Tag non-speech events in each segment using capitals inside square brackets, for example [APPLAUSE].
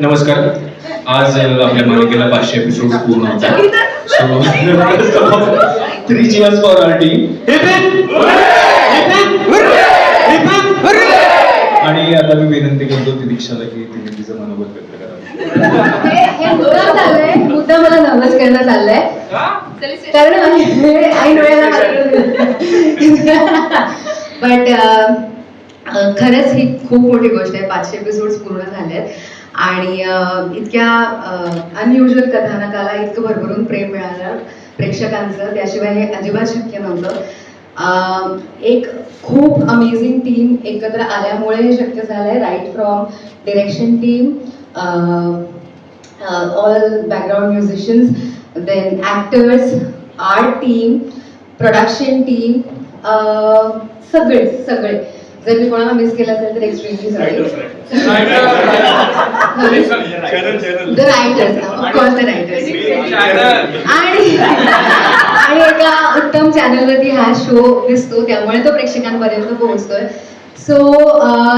नमस्कार. आज आपल्या मालिकेला पाचशे एपिसोड पूर्ण होता so three cheers for our आणि आता मी विनंती करतो ती दीक्षाला की तिने तिचं मनोबल व्यक्त करावं हे मला नर्वस करणं चाललंय. कारण आई बट uh, खरंच ही खूप मोठी गोष्ट आहे. पाचशे एपिसोड पूर्ण झालेत. आणि इतक्या अनयुजल कथानकाला इतकं भरभरून प्रेम मिळालं प्रेक्षकांचं. त्याशिवाय हे अजिबात शक्य नव्हतं. एक खूप अमेझिंग टीम एकत्र आल्यामुळे हे शक्य आहे right from direction team all background musicians then actors art team production team सगळे सगळे. जर मी कोणाला मिस केलं असेल तर extremely sorry the writers of course the writers आणि आणि एका उत्तम चॅनलवरती हा शो दिसतो. त्यामुळे तो प्रेक्षकांपर्यंत पोहोचतोय. सो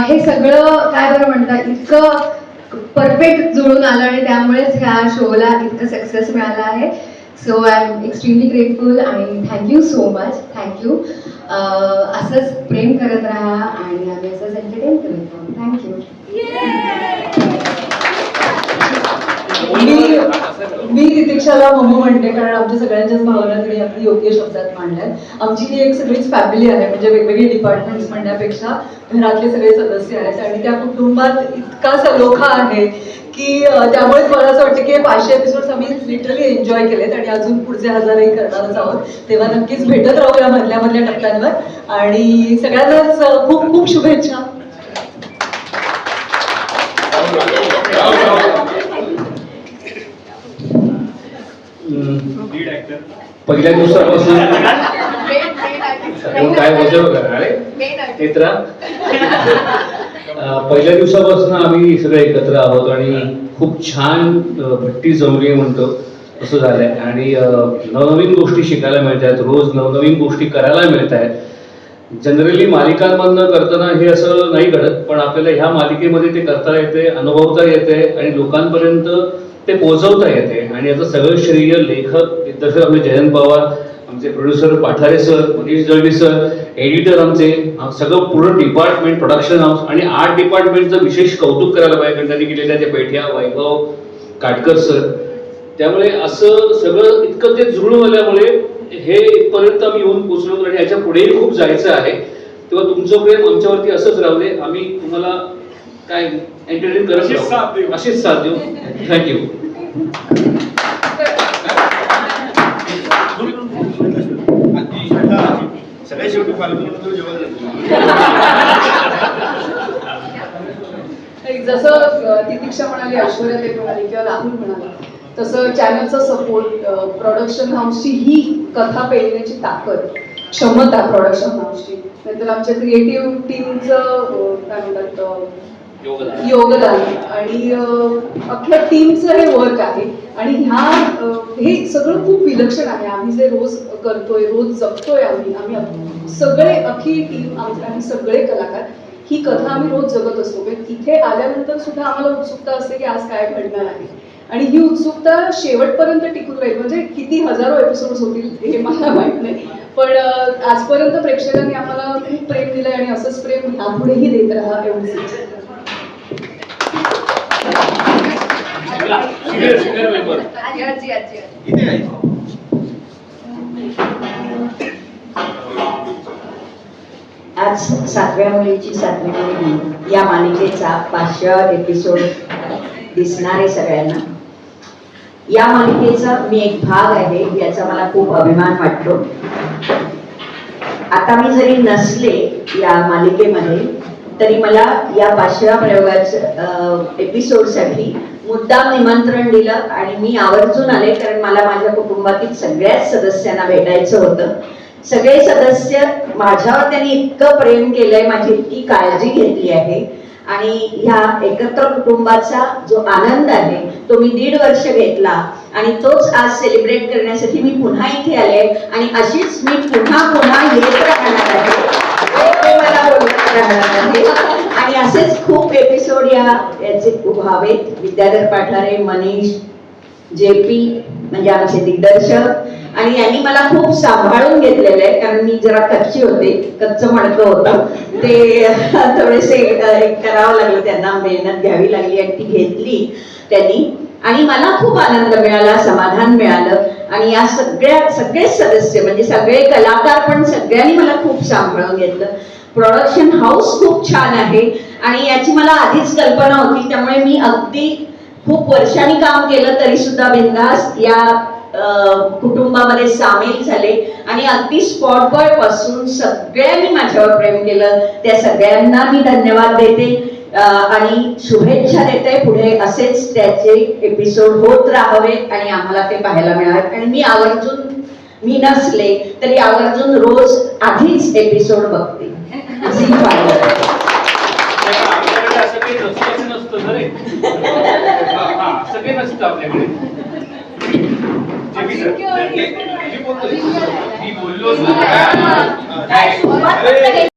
हे सगळं काय बरं म्हणतात? इतकं परफेक्ट जुळून आलं आणि त्यामुळेच ह्या शोला इतकं सक्सेस मिळालं आहे. So I am extremely grateful आणि thank you so much thank you असंच प्रेम करत राहा आणि आम्ही असंच तितिक्षाला मम्मी म्हणते कारण आमच्या सगळ्यांच्याच भावना तिने आपली योग्य शब्दात मांडल्यात आमची ही एक सगळीच फॅमिली आहे म्हणजे वेगवेगळी डिपार्टमेंट्स म्हणण्यापेक्षा घरातले सगळे सदस्य आहेत. आणि त्या कुटुंबात इतका सलोखा आहे की त्यामुळेच मला असं वाटतं की हे पाचशे एपिसोड्स आम्ही लिटरली एन्जॉय केलेत आणि अजून पुढचे हजारही करणारच आहोत. तेव्हा नक्कीच भेटत राहू या मधल्या मधल्या टप्प्यांवर. आणि सगळ्यांनाच खूप खूप शुभेच्छा. पहिल्या दिवसापासून कोण काय बोलतो बघा अरे पहिल्या दिवसापासून आम्ही सगळे एकत्र आहोत आणि खूप छान भट्टी जमली म्हणतो. असं झालंय. आणि नवनवीन गोष्टी शिकायला मिळत आहेत रोज नवनवीन गोष्टी करायला मिळत आहेत जनरली मालिकांमधनं करताना हे असं नाही घडत पण आपल्याला ह्या मालिकेमध्ये ते करता येते अनुभवता येते आणि लोकांपर्यंत ते पोहोचवता येते. आणि याचं सगळं श्रेय लेखक दिग्दर्शक आमचे जयंत पवार आमचे producer Pathare sir Manish Dalvi sir editor आमचे सगळं पूर्ण डिपार्टमेंट प्रोडक्शन हाऊस आणि आर्ट डिपार्टमेंटचं विशेष कौतुक करायला पाहिजे कारण त्यांनी केलेल्या त्या पेठ्या वैभव काटकर सर त्यामुळे असं सगळं इतकं ते जुळून आल्यामुळे हे इथपर्यंत आम्ही येऊन पोचलो आणि याच्या पुढेही खूप जायचं आहे. तेव्हा तुमचं प्रेम आमच्यावरती असंच राहू दे. आम्ही तुम्हाला काय एंटरटेन करत अशीच साथ देऊ. अशीच साथ देऊ. थँक्यू सगळ्या शेवटी पालकमंत्री जेवण एक जसं अ, तितिक्षा म्हणाली ऐश्वर्या ते म्हणाली किंवा राहुल म्हणाला तसं चॅनलचा सपोर्ट प्रोडक्शन हाऊसची ही कथा पेलण्याची ताकद क्षमता प्रोडक्शन हाऊसची नंतर आमच्या क्रिएटिव्ह टीमचं काय म्हणतात योगदान. आणि अख्ख्या टीमचं हे वर्क आहे. आणि ह्या हे सगळं खूप विलक्षण आहे. आम्ही जे रोज करतोय रोज जगतोय आम्ही आम्ही सगळे अख्खी टीम आम्ही सगळे कलाकार ही कथा आम्ही रोज जगत असतो. म्हणजे आल्यानंतर सुद्धा आम्हाला उत्सुकता असते की आज काय घडणार आहे. आणि ही उत्सुकता शेवटपर्यंत टिकून राहील. म्हणजे किती हजारो एपिसोड्स होतील हे मला माहीत नाही. पण आजपर्यंत प्रेक्षकांनी आम्हाला खूप प्रेम दिलंय आणि असंच प्रेम यापुढेही देत राहा एवढंच. आज सातव्या मुलीची सातवी मुलगी या मालिकेचा पाचव्या एपिसोड दिसणार आहे सगळ्यांना. या मालिकेचा मी एक भाग आहे याचा मला खूप अभिमान वाटतो. आता मी जरी नसले या मालिकेमध्ये तरी मला या पाचव्या प्रयोगाच्या एपिसोडसाठी मुद्दाम निमंत्रण दिलं आणि मी आवर्जून आले कारण मला माझ्या कुटुंबातील सगळ्याच सदस्यांना भेटायचं होतं. सगळे सदस्य माझ्यावर त्यांनी इतकं प्रेम केलंय माझी इतकी काळजी घेतली आहे. आणि ह्या एकत्र कुटुंबाचा जो आनंद आहे तो मी दीड वर्ष घेतला. आणि तोच आज सेलिब्रेट करण्यासाठी मी पुन्हा इथे आले आणि अशीच मी पुन्हा पुन्हा येत राहणार आहे. मला [LAUGHS] असेच खूप एपिसोड या याचे व्हावेत विद्याधर पाठारे मनीष जे पी म्हणजे आमचे दिग्दर्शक. आणि यांनी मला खूप सांभाळून घेतलेलं आहे कारण मी जरा कच्ची होते कच्च मणकं होतं. ते [LAUGHS] थोडेसे करावं लागलं त्यांना मेहनत घ्यावी लागली आणि ती घेतली त्यांनी. आणि मला खूप आनंद मिळाला समाधान मिळालं. आणि या सगळ्या सगळेच सदस्य म्हणजे सगळे कलाकार पण सगळ्यांनी मला खूप सांभाळून घेतलं. प्रोडक्शन हाऊस खूप छान आहे. आणि याची मला आधीच कल्पना होती त्यामुळे मी अगदी खूप वर्षांनी काम केलं तरी सुद्धा बिंदास या कुटुंबामध्ये सामील झाले. आणि अगदी स्पॉट बॉयपासून सगळ्यांनी माझ्यावर प्रेम केलं. त्या सगळ्यांना मी धन्यवाद देते. आणि शुभेच्छा देते. पुढे असेच त्याचे एपिसोड होत राहावे आणि आम्हाला ते पाहायला मिळावे. आणि मी आवर्जून मी नसले तरी आवर्जून रोज आधीच एपिसोड बघते. Zee five. आपल्याकडे असं काही नसतंच नसतं ना रे असं काही नसतं आपल्याकडे. जे मी सर, मी बोलतोय. मी बोललो अरे,